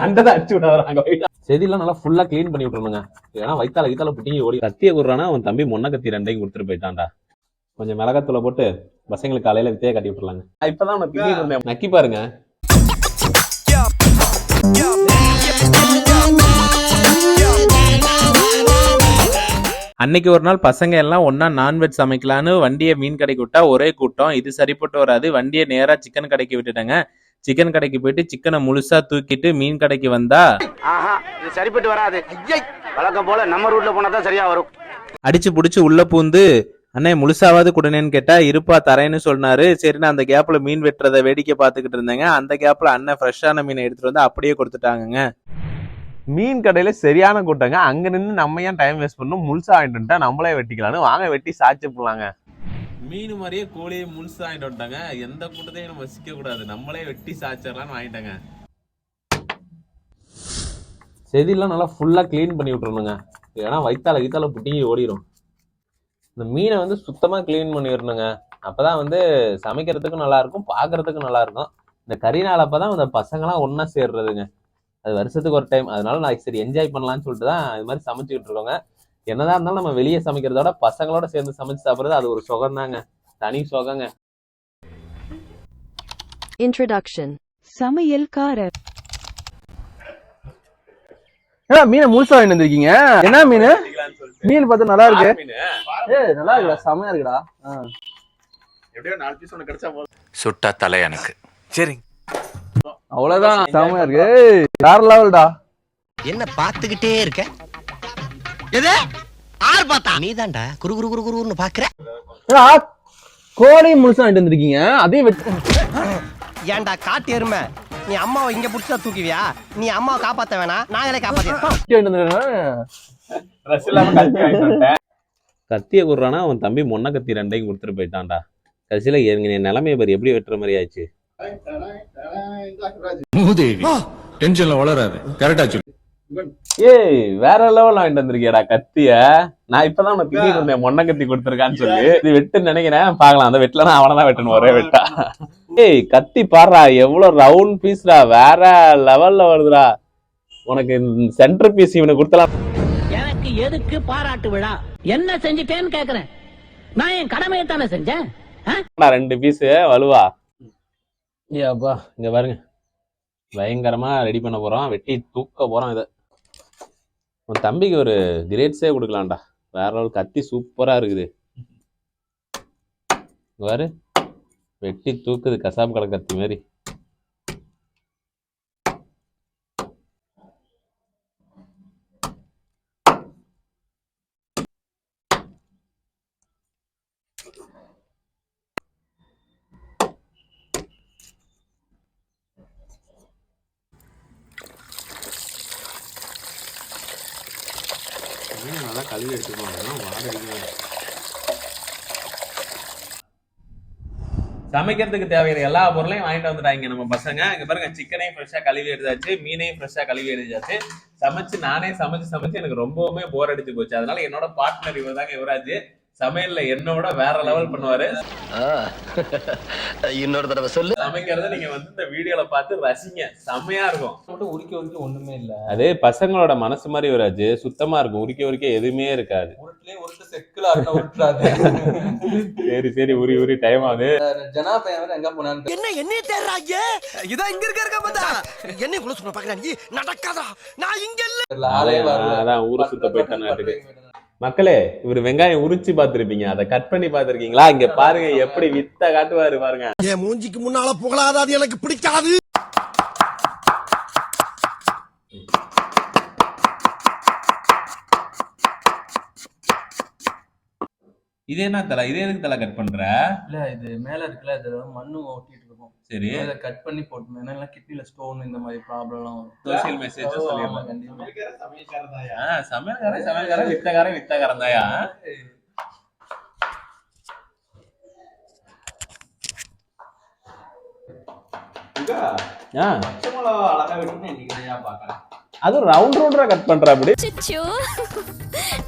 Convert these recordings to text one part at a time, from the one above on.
கண்டதை அடிச்சு செடியெல்லாம் நல்லா ஃபுல்லா க்ளீன் பண்ணி விட்டுருணுங்க ஏன்னா வைத்தால வைத்தால புட்டிங்கி ஓடி கத்திய குடுறானா அவன் தம்பி மொன்ன கத்தி ரெண்டையும் கொடுத்துட்டு போயிட்டான்டா. கொஞ்சம் மிளகாத்தூளை போட்டு பசங்களுக்கு காலையில வித்தைய கட்டி விட்டுறலாங்க. நான் இப்பதான் உனக்கு பின்னி இருந்தேன் நக்கி பாருங்க. அன்னைக்கு ஒரு நாள் பசங்க எல்லாம் ஒண்ணா நான்வெஜ் சமைக்கலான்னு வண்டியை மீன் கடைக்கு விட்டா ஒரே கூட்டம். இது சரிப்பட்டு வராது. வண்டியை நேரா சிக்கன் கடைக்கு விட்டுட்டாங்க. சிக்கன் கடைக்கு போயிட்டு சிக்கனை முழுசா தூக்கிட்டு மீன் கடைக்கு வந்தா ஆஹா இது சரிப்பட்டு வராது. வழக்கம் போல நம்ம ரூட்ல போனா தான் சரியா வரும். அடிச்சு புடிச்சு உள்ள பூந்து அண்ணே முழுசாவது குடனேன்னு கேட்டா இருப்பா தரேன்னு சொன்னாரு. சரி நான் அந்த கேப்ல மீன் வெட்டுறதை வேடிக்கை பார்த்துக்கிட்டு இருந்தேங்க. அந்த கேப்ல அண்ணன் ஃப்ரெஷ்ஷான மீனை எடுத்துட்டு வந்து அப்படியே கொடுத்துட்டாங்கங்க. மீன் கடையில சரியான கூட்டங்க. அங்க நின்று நம்ம ஏன் டைம் வேஸ்ட் பண்ணணும்? முழுசா வாங்கிட்டு நம்மளே வெட்டிக்கலாம்னு. வாங்க வெட்டி சாச்சு போலாங்க. மீன் மாதிரியே கோழியை முழுசு வாங்கிட்டு வந்துட்டாங்க. எந்த கூட்டத்தையும் நம்ம சிக்க கூடாது. நம்மளே வெட்டி சாச்சிடலாம்னு வாங்கிட்டாங்க. செதிலாம் நல்லா ஃபுல்லாக க்ளீன் பண்ணி விட்டுருணுங்க ஏன்னா வைத்தால வைத்தால புட்டிங்கி ஓடிடும் இந்த மீனை வந்து சுத்தமாக க்ளீன் பண்ணிடணுங்க அப்பதான் வந்து சமைக்கிறதுக்கும் நல்லாயிருக்கும் பார்க்குறதுக்கும் நல்லாயிருக்கும். இந்த இருக்கும் அப்போ தான் அந்த இந்த பசங்களாம் ஒன்றா சேர்றதுங்க. அது வருஷத்துக்கு ஒரு டைம் அதனால நான் சரி என்ஜாய் பண்ணலாம்னு சொல்லிட்டு தான் இது மாதிரி சமைச்சிக்கிட்டு இருக்கோங்க. என்னதான் இருந்தாலும் நம்ம வெளியே சமைக்கிறத விட பசங்களோட சேர்ந்து சமைச்சு சாப்பிடுறது அது ஒரு சுகம் தாங்க தனி சுகங்க. Introduction. சமையல்காரர். ஏன்னா மீனை முழுசா வாங்கிட்டு வந்திருக்கீங்க. என்ன மீன்? மீன் பார்த்தா நல்லா இருக்கு. ஏ நல்லா இருக்குடா செமையா இருக்குடா. ஆ. சுட்டா தலை எனக்கு. அவ்வளவுதான் செமையா இருக்கு. ஏய், வேற லெவல்டா என்ன பாத்துக்கிட்டே இருக்க? எது? ஆர் பார்த்தா? குரு குரு குரு குருன்னு பாக்குற. கோழி முழுசா வாங்கிட்டு வந்திருக்கீங்க அதையும் வெட்டி ஏன்டா காட்டு எருமை? நீ அம்மாவை இங்க புடிச்சா தூக்குவியா? நீ அம்மாவை காப்பாத்த வேணாம் நாங்களே வந்திருக்காங்க. கத்திய குடுறானா அவன் தம்பி மொன்ன கத்தி ரெண்டையும் கொடுத்துட்டு போயிட்டான்டா. கடைசியில எங்க நிலைமையை பாரு எப்படி வெட்டுற மாதிரி மூதேவி டென்ஷன்ல வளராது. கரெக்டா ஏய் வேற லெவல் வாங்கிட்டு வந்திருக்கியடா கத்திய. நான் இப்பதான் உனக்கு பின்னி இருந்தேன் மொன்ன கத்தி கொடுத்துருக்கான்னு சொல்லி. இது? வெட்டுன்னு நினைக்கிறேன் பாக்கலாம் அந்த வெட்டலனா அவனை தான் வெட்டணும் ஒரே வெட்டா. ஏய் கத்தி பாடுறா எவ்வளவு ரவுண்ட் பீஸ்டா வேற லெவல்ல வருதுடா. உனக்கு சென்டர் பீஸ் இவனுக்கு கொடுத்தலாம். எனக்கு எதுக்கு பாராட்டு விழா? என்ன செஞ்சிட்டேன்னு கேக்குறேன். நான் என் கடமையை தானே செஞ்சேன்? ரெண்டு பீஸ் வலுவா. ஏப்பா இங்க பாருங்க. பயங்கரமா ரெடி பண்ண போறோம் வெட்டி தூக்க போறோம் இத. உன் தம்பிக்கு ஒரு கிரேட்ஸே கொடுக்கலாம்டா. வேற லெவல் கத்தி சூப்பராக இருக்குது. வேறு வெட்டி தூக்குது கசாப் கடை கத்தி மாதிரி நல்லா கழுவி வாடகை சமைக்கிறதுக்கு தேவையான எல்லா பொருளையும் வாங்கிட்டு வந்துட்டாங்க நம்ம பசங்க. இங்க பாருங்க சிக்கனையும் ஃப்ரெஷ்ஷா கழுவி எடுத்தாச்சு மீனையும் ஃப்ரெஷ்ஷா கழுவி எடுத்தாச்சு. சமைச்சு நானே சமைச்சு சமைச்சு எனக்கு ரொம்பவுமே போர் அடிச்சு போச்சு. அதனால என்னோட பார்ட்னர் இவர் தாங்க யுவராஜ் சமையல்ல என்னோட வேற லெவல் பண்ணுவாரு. இன்னொரு தடவை சொல்லு. சமைக்கிறத நீங்க வந்து இந்த வீடியோல பார்த்து ரசிங்க. செம்மையா இருக்கும். மட்டும் உரிக்க உரிக்க ஒண்ணுமே இல்ல. அது பசங்களோட மனசு மாதிரி யுவராஜ் சுத்தமா இருக்கும். உரிக்க உரிக்க எதுவுமே இருக்காது. உருட்டுலயே உருட்டு செக்குல அருணா உருட்டுறாது சரி சரி. உரி உரி. டைம் ஆகுது. ஜனா பையன் எங்க போனான்னு என்ன என்ன தேடுறாங்க? இதான் இங்க இருக்க இருக்க பார்த்தா. என்ன பாக்குறேன் நீ? நடக்காதா நான் இங்க இல்ல. அதான் ஊரு சுத்த போயிட்டான்னு மக்களே இவர் வெங்காயம் உரிச்சு பார்த்திருப்பீங்க. அதை கட் பண்ணி பார்த்திருக்கீங்களா? இங்க பாருங்க எப்படி வித்த காட்டுவாரு பாருங்க. என் மூஞ்சிக்கு முன்னால புகழாத அது எனக்கு பிடிக்காது. இது என்ன தலை? இது எதுக்கு தலை கட் பண்ற? இல்ல இது மேல இருக்குல்ல இதுல மண்ணு இருக்கும் சரி. இதை கட் பண்ணி போட்டு ஏன்னா கிட்னில ஸ்டோன் இந்த மாதிரி ப்ராப்ளம்லாம் வரும். Social message. ஆ, சமையல்காரன் சமையல்காரன் வித்தகாரன் வித்தகாரன் தாயா? ஆ. அழகா வெட்டினா இன்னைக்கு பாக்கலாம் அதுவும் ரவுண்ட் ரவுண்டா கட் பண்ற அப்படி.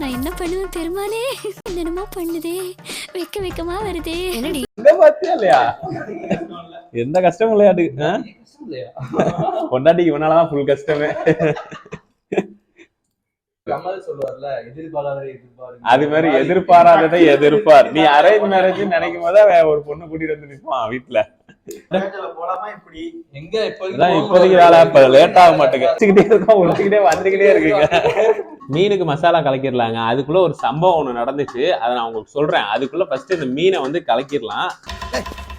நான் என்ன பண்ணுவேன் பெருமானே என்னென்னமோ பண்ணுதே. வெக்க வெக்கமா வருதே. என்னடி? இங்க பாத்தியா இல்லையா? எந்த கஷ்டமும் இல்லையாடு பொண்டாட்டிக்கு இவனாலதான் ஃபுல் கஷ்டமே. அது மாதிரி எதிர்பாராததை எதிர்பார் நீ அரேஞ்ச் மேரேஜ் நினைக்கும் போது ஒரு பொண்ணு கூட்டிட்டு வந்து நிப்பான் வீட்டுல மீனுக்கு மசாலா கலக்கிடலாங்க. அதுக்குள்ள ஒரு சம்பவம் ஒண்ணு நடந்துச்சு. அதை நான் உங்களுக்கு சொல்றேன். அதுக்குள்ள ஃபர்ஸ்ட் இந்த மீனை வந்து கலக்கிடலாம்.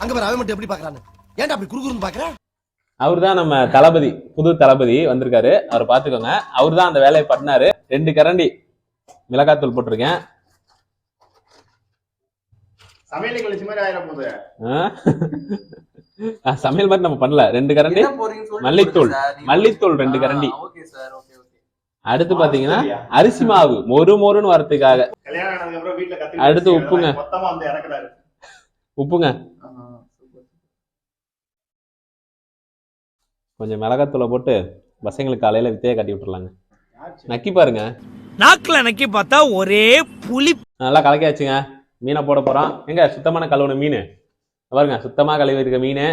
அங்க பாரு அவன் மட்டும் எப்படி பாக்குறான்னு ஏன்டா அப்படி குறுகுறுன்னு பாக்குற அவர் தான் நம்ம தளபதி புது தளபதி வந்திருக்காரு. அவர் பாத்துக்கோங்க அவர் தான் அந்த வேலையை பண்ணாரு. ரெண்டு கரண்டி மிளகாத்தூள் போட்டிருக்கேன். சமையல் கழிச்சு மாதிரி ஆயிரம் போது சமையல் மாதிரி நம்ம பண்ணல. ரெண்டு கரண்டி. மல்லித்தூள். மல்லித்தூள் ரெண்டு கரண்டி. Okay sir okay okay. அடுத்து பாத்தீங்கன்னா அரிசி மாவு. மொறு மொறுன்னு வரதுக்காக. கல்யாணம் ஆனதுக்கு அப்புறம் வீட்டுல கத்து அடுத்து உப்புங்க. மொத்தமா வந்து இறக்குறாரு. உப்புங்க. கொஞ்சம் மிளகாத்தூளை போட்டு பசங்களுக்கு காலையில வித்தைய கட்டி விட்டுறலாங்க. நக்கி பாருங்க. நாக்குல நக்கி பார்த்தா ஒரே புலி நல்லா கலக்கியாச்சுங்க. மீனை போட போறோம் எங்க? சுத்தமான கழுவுன மீன். பாருங்க சுத்தமா கழுவி இருக்க மீன்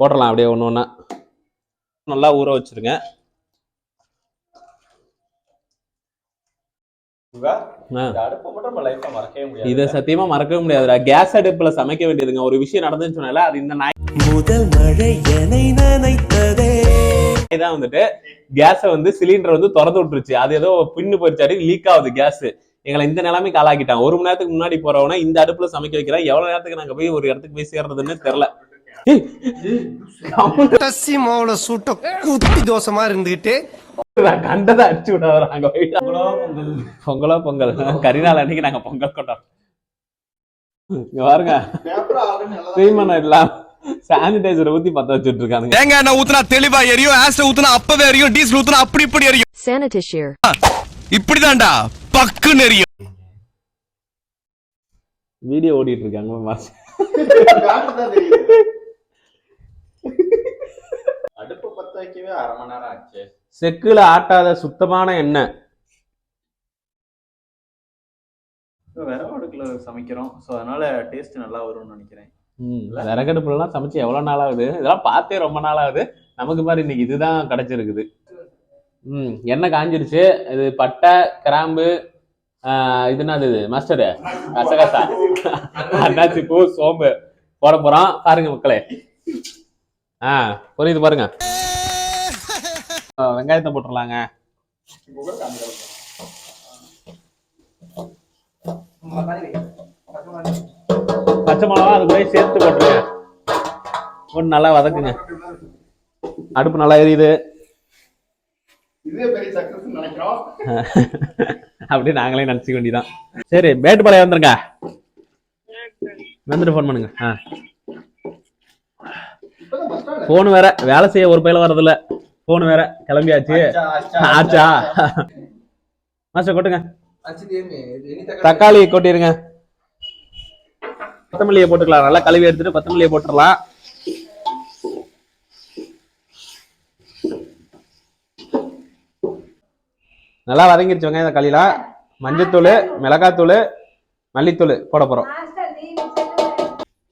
போட்டுடலாம் அப்படியே ஒன்று ஒன்றா நல்லா ஊற வச்சிருங்க. இதை சத்தியமா மறக்கவே முடியாதுடா. கேஸ் அடுப்புல சமைக்க வேண்டியதுங்க. ஒரு விஷயம் நடந்துன்னு சொன்னால அது இந்த நாய் முதல் மழை என்னை நினைத்ததே. தான் வந்துட்டு கேஸை வந்து சிலிண்டர் வந்து திறந்து விட்டுருச்சு. அது ஏதோ பின்னு போயிடுச்சாடி லீக் ஆகுது கேஸ் எங்களை இந்த நிலைமைக்கு ஆளாக்கிட்டான் ஒரு மணி நேரத்துக்கு முன்னாடி போறவன இந்த அடுப்புல சமைக்க வைக்கிறேன் எவ்வளவு நேரத்துக்கு நாங்க போய் ஒரு இடத்துக்கு போய் சேர்றதுன்னு தெரியல. டஸ்ஸி மாவுல சுட்ட குத்தி தோசமா இருந்துகிட்டு. நான் கண்டதை அடிச்சு விட நாங்க பொங்கலோ பொங்கல். கரிநாள் அன்னைக்கு நாங்க பொங்கல் கொண்டாடுறோம். இங்க பாருங்க. இல்லாம சானிடைசர் ஊத்தி பத்த வச்சுட்டு இருக்கானுங்க. தேங்காய் எண்ணெய் ஊத்துனா தெளிவா எரியும் ஆசிட் ஊத்துனா அப்பவே எரியும் டீசல் ஊத்துனா அப்படி இப்படி எரியும். இப்படிதான்டா. பக்குன்னு எரியும் வீடியோ ஓடிட்டு இருக்காங்க மாஸ் அடுப்பு பத்த வைக்கவே அரை மணி நேரம் ஆச்சு. செக்குல ஆட்டாத சுத்தமான எண்ணெய். அடுக்குல சமைக்கிறோம். ஸோ அதனால டேஸ்ட் நல்லா வரும்னு நினைக்கிறேன். ம், விறகடுப்புலலாம் சமைச்சு எவ்வளவு நாள் ஆகுது இதெல்லாம் பார்த்தே ரொம்ப நாள் ஆகுது நமக்கு பாரு இன்னைக்கு இதுதான் கிடைச்சிருக்குது. ம் எண்ணெய் காஞ்சிருச்சு. இது பட்டை கிராம்பு இது என்னது இது? மாஸ்டர் கசகசா அண்ணாச்சி பூ சோம்பு போட போறோம். பாருங்க மக்களே. ஆ புரியுது பாருங்க. வெங்காயத்தை போட்டுடலாங்க பச்சை மிளகா அது கூட சேர்த்து போட்டுருங்க. ஒன்று நல்லா வதக்குங்க. அடுப்பு நல்லா எரியுது. அப்படியே நாங்களே நினச்சிக்க வேண்டியதான் சரி மேட்டுப்பாளையம் வந்துருங்க. வந்துட்டு ஃபோன் பண்ணுங்க. ஆ. ஃபோன் வேற வேலை செய்ய ஒரு பையில வர்றதில்ல. ஃபோன் வேற கிளம்பியாச்சு. ஆச்சா மாஸ்டர் கொட்டுங்க. தக்காளி கொட்டிருங்க. கொத்தமல்லியை போட்டுக்கலாம். நல்லா கழுவி எடுத்துட்டு கொத்தமல்லியை போட்டுடலாம். நல்லா வதங்கிருச்சு வெங்காயம் தக்காளிலாம் மஞ்சத்தூள் மிளகாத்தூள் மல்லித்தூள் போட போறோம்.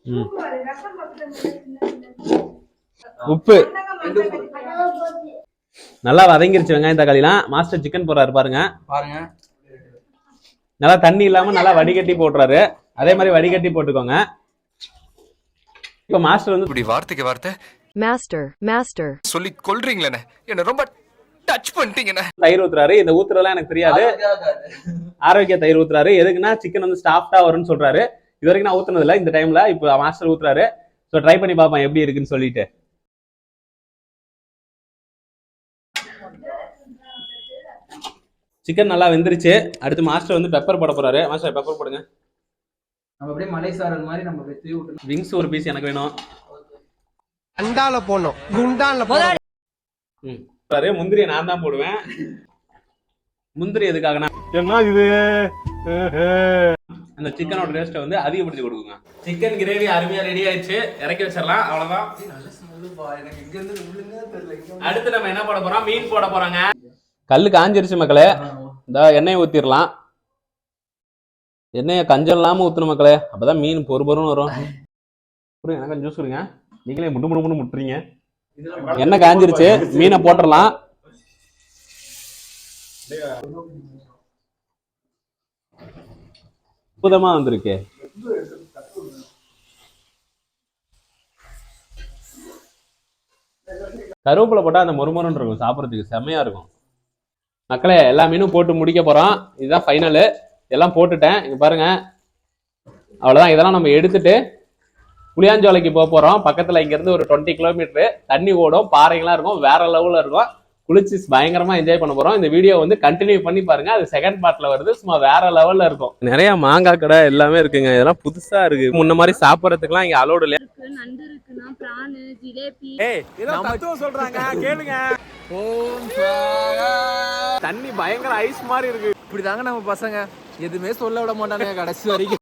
ம். உப்பு நல்லா வதங்கிருச்சு வெங்காயம் தக்காளிலாம் மாஸ்டர் சிக்கன் போடுறாரு பாருங்க. பாருங்க. நல்லா தண்ணி இல்லாம நல்லா வடிகட்டி போட்டுறாரு. அதே மாதிரி வடிகட்டி போட்டுக்கோங்க. இப்ப மாஸ்டர் வந்து இப்படி வார்த்தைக்கு வார்த்தை. Master. Master. சொல்லி கொல்றீங்களே என்ன ரொம்ப டச் பண்ணிட்டீங்கண்ணே. தயிர் ஊத்துறாரு. இந்த ஊத்துறதுலாம் எனக்கு தெரியாது. ஆரோக்கிய தயிர் ஊத்துறாரு. எதுக்குன்னா சிக்கன் வந்து சாஃப்டா வரும்னு சொல்றாரு. இது வரைக்கும் நான் ஊத்துனது இல்ல இந்த டைம்ல இப்போ மாஸ்டர் ஊத்துறாரு. ஸோ ட்ரை பண்ணி பார்ப்போம் எப்படி இருக்குன்னு சொல்லிட்டு. சிக்கன் நல்லா வெந்துருச்சு. அடுத்து மாஸ்டர் வந்து பெப்பர் போட போறாரு. மாஸ்டர் பெப்பர் போடுங்க. நம்ம அப்படியே மலை சாரல் மாதிரி நம்ம தூவி விட்டு விங்ஸ் ஒரு பீஸ் எனக்கு வேணும். அண்டால போடணும். குண்டான்ல போடணும். ம். போறாரு முந்திரியை நான் தான் போடுவேன். முந்திரி எதுக்காகனா என்ன இது? அந்த சிக்கனோட டேஸ்ட்டை வந்து அதிகப்படுத்தி கொடுக்குங்க. சிக்கன் கிரேவி அருமையா ரெடி ஆயிடுச்சு. இறக்கி வச்சிடலாம் அவ்வளவுதான். அடுத்து நம்ம என்ன போட போறோம்? மீன் போட போறோங்க. கல்லு காஞ்சிருச்சு மக்களே. இந்த எண்ணெயை ஊத்திடலாம் எண்ணெயை கஞ்சம் இல்லாம ஊத்தணும் மக்களே. அப்பதான் மீன் பொறு பொறுன்னு வரும். எனக்கு ஜூஸ் கொடுங்க. நீங்களே முட்டு முட்டு முட்டு முட்டுறீங்க. எண்ணெய் காஞ்சிருச்சு மீனை போட்டுடலாம் அற்புதமா வந்திருக்கு. கருவேப்பிலை போட்டா அந்த மொறுமொறுன்னு இருக்கும் சாப்பிட்றதுக்கு செம்மையா இருக்கும். மக்களே எல்லா மீனும் போட்டு முடிக்க போறோம். இதுதான் ஃபைனலு எல்லாம் போட்டுட்டேன். இங்க பாருங்க. அவ்வளவுதான். இதெல்லாம் நம்ம எடுத்துட்டு புளியாஞ்சோலைக்கு போக போறோம். பக்கத்துல இங்க இருந்து ஒரு டுவெண்ட்டி கிலோமீட்டர் தண்ணி ஓடும் பாறைகள்லாம் இருக்கும் வேற லெவல்ல இருக்கும். குளிச்சு பயங்கரமா என்ஜாய் பண்ண போறோம். இந்த வீடியோ வந்து கண்டினியூ பண்ணி பாருங்க. அது செகண்ட் பார்ட்ல வருது. சும்மா வேற லெவல்ல இருக்கும். நிறைய மாங்காய் கடை எல்லாமே இருக்குங்க. இதெல்லாம் புதுசா இருக்கு. முன்ன மாதிரி சாப்பிடறதுக்குலாம் இங்க அலோடு இல்லையா? தண்ணி பயங்கர ஐஸ் மாதிரி இருக்கு. இப்படிதாங்க நம்ம பசங்க. எதுவுமே சொல்ல விட மாட்டானுங்க. கடைசி வரைக்கும்.